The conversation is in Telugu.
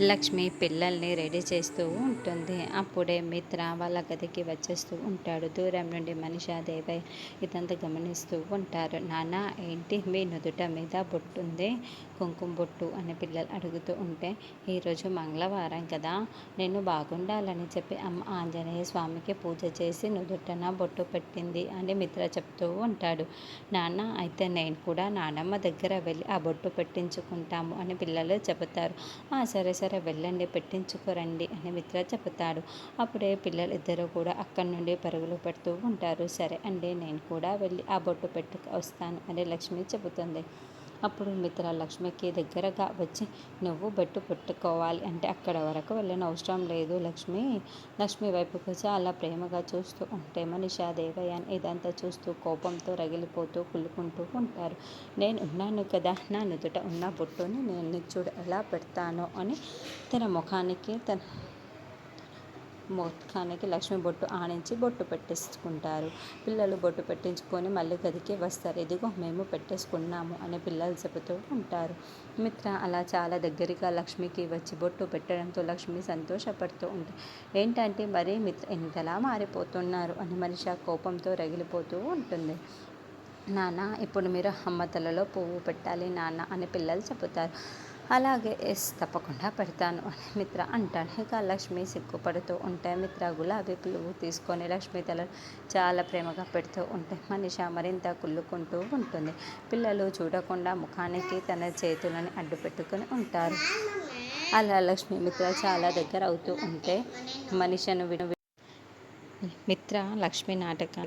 లక్ష్మి పిల్లల్ని రెడీ చేస్తూ ఉంటుంది. అప్పుడే మిత్ర వాళ్ళ గదికి వచ్చేస్తూ ఉంటాడు. దూరం నుండి మనిషా దేవయ్య ఇదంతా గమనిస్తూ ఉంటారు. నాన్న ఏంటి మీ నుదుట మీద బొట్టుంది? కుంకుమ బొట్టు అని పిల్లలు అడుగుతూ ఉంటే ఈరోజు మంగళవారం కదా నేను బాగుండాలని చెప్పి అమ్మ ఆంజనేయ స్వామికి పూజ చేసి నుదుటన బొట్టు పెట్టింది అని మిత్ర చెప్తూ ఉంటాడు. నాన్న అయితే నేను కూడా నానమ్మ దగ్గర వెళ్ళి ఆ బొట్టు పెట్టించుకుంటాము అని పిల్లలు చెబుతారు. "ఆ, సరే సరే వెళ్ళండి పెట్టించుకోరండి అని మిత్ర చెబుతాడు. అప్పుడే పిల్లలు ఇద్దరు కూడా అక్కడి నుండి పరుగులు పెడుతూ ఉంటారు. సరే అండి నేను కూడా వెళ్ళి ఆ బొట్టు పెట్టుకు వస్తాను అని లక్ష్మి చెబుతుంది. అప్పుడు మిత్ర లక్ష్మికి దగ్గరగా వచ్చి నువ్వు బట్టు పెట్టుకోవాలి. అంటే అక్కడ వరకు వెళ్ళిన అవసరం లేదు లక్ష్మి. లక్ష్మి వైపుకు చాలా ప్రేమగా చూస్తూ ఉంటే మనిషా దేవయాన్ ఇదంతా చూస్తూ కోపంతో రగిలిపోతూ కుళ్ళుకుంటూ ఉంటారు. నేను ఉన్నాను కదా నా నుదుట ఉన్న బొట్టుని నేను చూడ చూడు ఎలా పెడతానో అని తన ముఖానికి తన మొత్తానికి లక్ష్మి బొట్టు ఆనించి బొట్టు పెట్టేసుకుంటారు. పిల్లలు బొట్టు పెట్టించుకొని మళ్ళీ గదికి వస్తారు. ఇదిగో మేము పెట్టేసుకున్నాము అని పిల్లలు చెబుతూ ఉంటారు. మిత్ర అలా చాలా దగ్గరగా లక్ష్మికి వచ్చి బొట్టు పెట్టడంతో లక్ష్మి సంతోషపడుతూ ఉంటుంది ఏంటంటే మరీ మిత్ర ఇంతలా మారిపోతున్నారు అని మనిషి కోపంతో రగిలిపోతూ ఉంటుంది. నాన్న ఇప్పుడు మీరు అమ్మ తలలో పువ్వు పెట్టాలి నాన్న అని పిల్లలు చెబుతారు. అలాగే ఎస్ తప్పకుండా పెడతాను అని మిత్ర అంటాను ఇక లక్ష్మి సిగ్గుపడుతూ ఉంటే మిత్ర గులాబీ పువ్వు తీసుకొని లక్ష్మి తల చాలా ప్రేమగా పెడుతూ ఉంటే మనిష మరింత కుళ్ళుకుంటూ ఉంటుంది. పిల్లలు చూడకుండా ముఖానికి తన చేతులని అడ్డు పెట్టుకొని ఉంటారు. అలా లక్ష్మి మిత్ర చాలా దగ్గర అవుతూ ఉంటే మనిషను విను మిత్ర లక్ష్మి నాటక